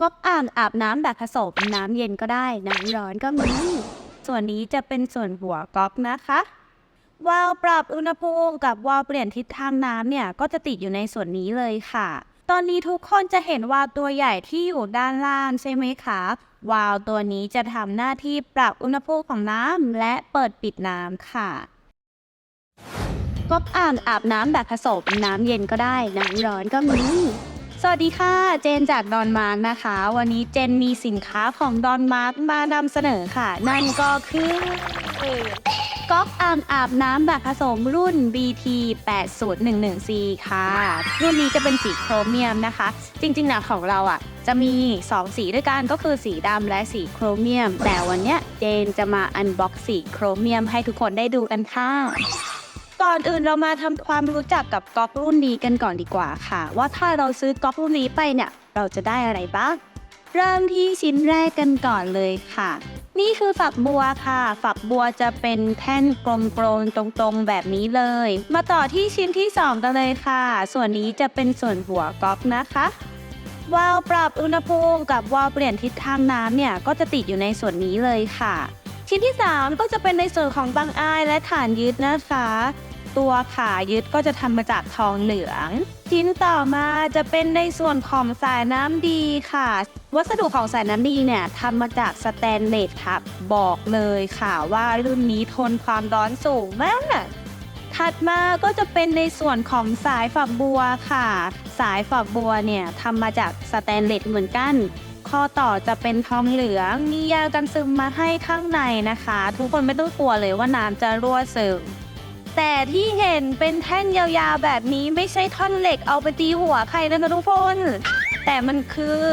ก็อ่างอาบน้ำแบบผสมน้ำเย็นก็ได้ น้ำร้อนก็มี ส่วนนี้จะเป็นส่วนหัวก๊อกนะคะวาล์วปรับอุณหภูมิกับวาล์วเปลี่ยนทิศทางน้ำเนี่ยก็จะติดอยู่ในส่วนนี้เลยค่ะ ตอนนี้ทุกคนจะเห็นวาล์วตัวใหญ่ที่อยู่ด้านล่างใช่ไหมคะวาล์วตัวนี้จะทำหน้าที่ปรับอุณหภูมิของน้ำและเปิดปิดน้ำค่ะก็อ่างอาบน้ำแบบผสมน้ำเย็นก็ได้ น้ำร้อนก็มี สวัสดีค่ะ เจนจากดอนมาร์กนะคะ วันนี้เจนมีสินค้าของดอนมาร์กมานำเสนอค่ะ นั่นก็คือก๊อกอ่างอาบน้ำแบบผสมรุ่น BT 8011C ค่ะ รุ่นนี้จะเป็นสีโครเมียมนะคะ จริงๆนะของเราอะ จะมี 2 สีด้วยกันก็คือสีดำและสีโครเมียม แต่วันเนี้ยเจนจะมาอันบ็อกสีโครเมียมให้ทุกคนได้ดูกันค่ะ ก่อนอื่นเรามาทำความรู้จักกับก๊อกรุ่นนี้กันก่อนดีกว่าค่ะ ว่าถ้าเราซื้อก๊อกรุ่นนี้ไปเนี่ย เราจะได้อะไรบ้าง เริ่มที่ชิ้นแรกกันก่อนเลยค่ะ นี่คือฝักบัวค่ะ ฝักบัวจะเป็นแท่นกลมๆตรงๆแบบนี้เลย มาต่อที่ชิ้นที่2กันเลยค่ะ ส่วนนี้จะเป็นส่วนหัวก๊อกนะคะวาล์วปรับอุณหภูมิกับวาล์วเปลี่ยนทิศทางน้ำเนี่ยก็จะติดอยู่ในส่วนนี้เลยค่ะ ชิ้นที่ 3 ก็จะเป็นในส่วนของบังอายและฐานยึดนะคะ ตัวขายึดก็จะทำมาจากทองเหลือง ชิ้นต่อมาจะเป็นในส่วนของสายน้ำดีค่ะ วัสดุของสายน้ำดีเนี่ยทำมาจากสแตนเลสครับบอกเลยค่ะว่ารุ่นนี้ทนความร้อนสูงมากถัดมาก็จะเป็นในส่วนของสายฝักบัวค่ะ สายฝักบัวเนี่ยทำมาจากสแตนเลสเหมือนกัน ข้อต่อจะเป็นทองเหลือง มียากันซึมมาให้ข้างในนะคะ ทุกคนไม่ต้องกลัวเลยว่าน้ำจะรั่วซึม แต่ที่เห็นเป็นแท่งยาวๆแบบนี้ไม่ใช่ท่อนเหล็กเอาไปตีหัวใครนะทุกคน แต่มันคือ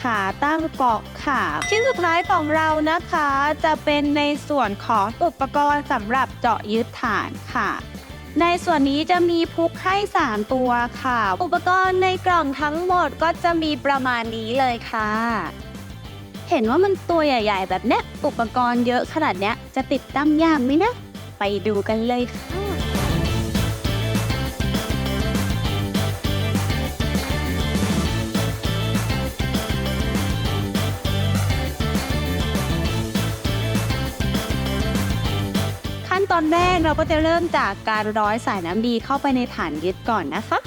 ขาตั้งเกาะค่ะชิ้นสุดท้ายของเรานะคะ จะเป็นในส่วนของอุปกรณ์สำหรับเจาะยึดฐานค่ะในส่วนนี้จะมีพุกให้ 3 ตัวค่ะ อุปกรณ์ในกล่องทั้งหมดก็จะมีประมาณนี้เลยค่ะ เห็นว่ามันตัวใหญ่ ๆ แบบเนี้ยอุปกรณ์เยอะขนาดเนี้ยจะติดตั้งยากไหมนะ ไปดูกันเลยค่ะขั้นตอนแรกเราก็จะเริ่มจากการร้อยสายน้ำดีเข้าไปในฐานยึดก่อนนะคะ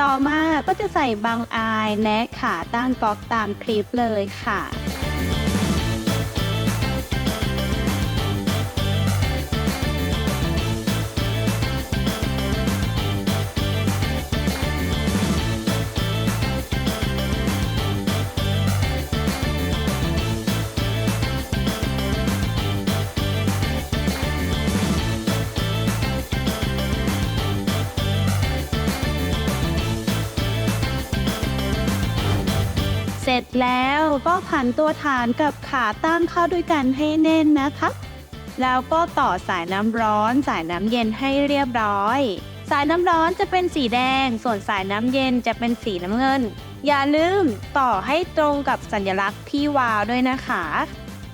ต่อมาก็จะใส่บางอายแนะขาตั้งก๊อกตามคลิปเลยค่ะ ร็จแล้วก็ผันตัวฐานกับขาตั้งเข้าด้วยกันให้แน่นนะคะ แล้วก็ต่อสายน้ำร้อนสายน้ำเย็นให้เรียบร้อย สายน้ำร้อนจะเป็นสีแดง ส่วนสายน้ำเย็นจะเป็นสีน้ำเงิน อย่าลืมต่อให้ตรงกับสัญลักษณ์ที่วาล์วด้วยนะคะ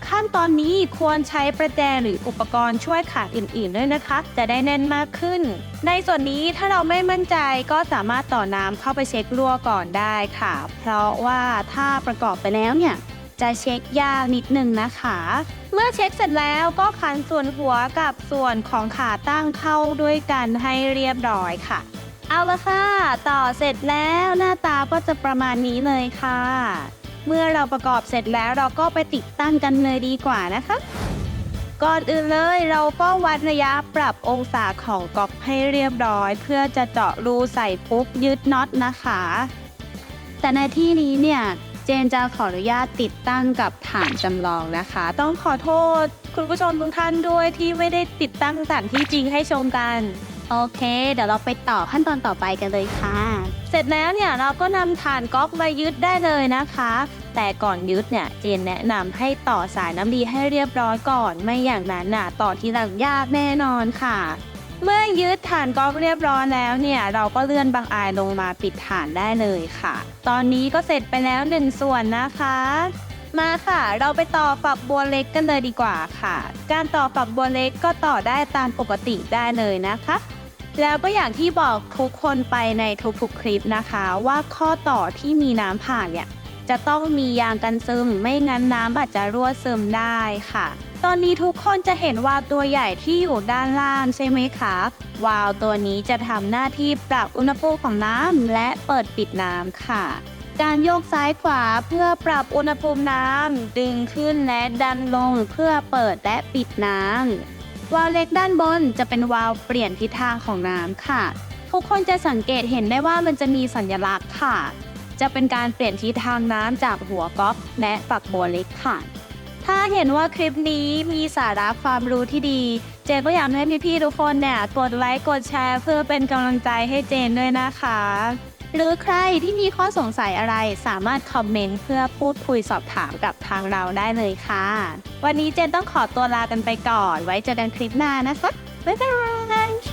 ขั้นตอนนี้ควรใช้ประแจหรืออุปกรณ์ช่วยขาดอื่นๆด้วยนะคะ จะได้แน่นมากขึ้น ในส่วนนี้ถ้าเราไม่มั่นใจก็สามารถต่อน้ำเข้าไปเช็ครั่วก่อนได้ค่ะ เพราะว่าถ้าประกอบไปแล้วเนี่ยจะเช็คยากนิดนึงนะคะ เมื่อเช็คเสร็จแล้วก็ขันส่วนหัวกับส่วนของขาตั้งเข้าด้วยกันให้เรียบร้อยค่ะ เอาละค่ะ ต่อเสร็จแล้วหน้าตาก็จะประมาณนี้เลยค่ะ เมื่อเราประกอบเสร็จแล้วเราก็ไปติดตั้งกันเลยดีกว่านะคะ ก่อนอื่นเลยเราก็วัดระยะปรับองศาของก๊อกให้เรียบร้อย เพื่อจะเจาะรูใส่ปุ๊กยึดน็อตนะคะ แต่ในที่นี้เนี่ยเจนจะขออนุญาตติดตั้งกับฐานจำลองนะคะ ต้องขอโทษคุณผู้ชมทุกท่านด้วยที่ไม่ได้ติดตั้งสถานที่จริงให้ชมกัน โอเค เดี๋ยวเราไปต่อขั้นตอนต่อไปกันเลยค่ะ เสร็จแล้วเนี่ยเราก็นำฐานก๊อกมายึดได้เลยนะคะ แต่ก่อนยึดเนี่ยเจนแนะนำให้ต่อสายน้ำดีให้เรียบร้อยก่อน ไม่อย่างนั้นน่ะต่อทีหลังยากแน่นอนค่ะ เมื่อยึดฐานก๊อกเรียบร้อยแล้วเนี่ยเราก็เลื่อนบางอายลงมาปิดฐานได้เลยค่ะ ตอนนี้ก็เสร็จไปแล้วหนึ่งส่วนนะคะ มาค่ะ เราไปต่อฝักบัวเล็กกันเลยดีกว่าค่ะ การต่อฝักบัวเล็กก็ต่อได้ตามปกติได้เลยนะคะ แล้วก็อย่างที่บอกทุกคนไปในทุกๆคลิปนะคะ ว่าข้อต่อที่มีน้ำผ่านเนี่ยจะต้องมียางกันซึมไม่งั้นน้ำอาจจะรั่วซึมได้ค่ะ ตอนนี้ทุกคนจะเห็นวาล์วตัวใหญ่ที่อยู่ด้านล่างใช่ไหมคะวาล์วตัวนี้จะทำหน้าที่ปรับอุณหภูมิของน้ำและเปิดปิดน้ำค่ะ การโยกซ้ายขวาเพื่อปรับอุณหภูมิน้ำดึงขึ้นและดันลงเพื่อเปิดและปิดน้ำวาล์วเล็กด้านบนจะเป็นวาล์วเปลี่ยนทิศทางของน้ำค่ะ ทุกคนจะสังเกตเห็นได้ว่ามันจะมีสัญลักษณ์ค่ะ จะเป็นการเปลี่ยนทิศทางน้ำจากหัวก๊อกและฝักบัวเล็กค่ะ ถ้าเห็นว่าคลิปนี้มีสาระความรู้ที่ดี เจนก็อยากให้พี่ๆทุกคนเนี่ยกดไลค์กดแชร์ เพื่อเป็นกำลังใจให้เจนด้วยนะคะ หรือใครที่มีข้อสงสัยอะไรสามารถคอมเมนต์เพื่อพูดคุยสอบถามกับทางเราได้เลยค่ะ วันนี้เจนต้องขอตัวลากันไปก่อน ไว้เจอกันคลิปหน้านะคะบ๊ายบาย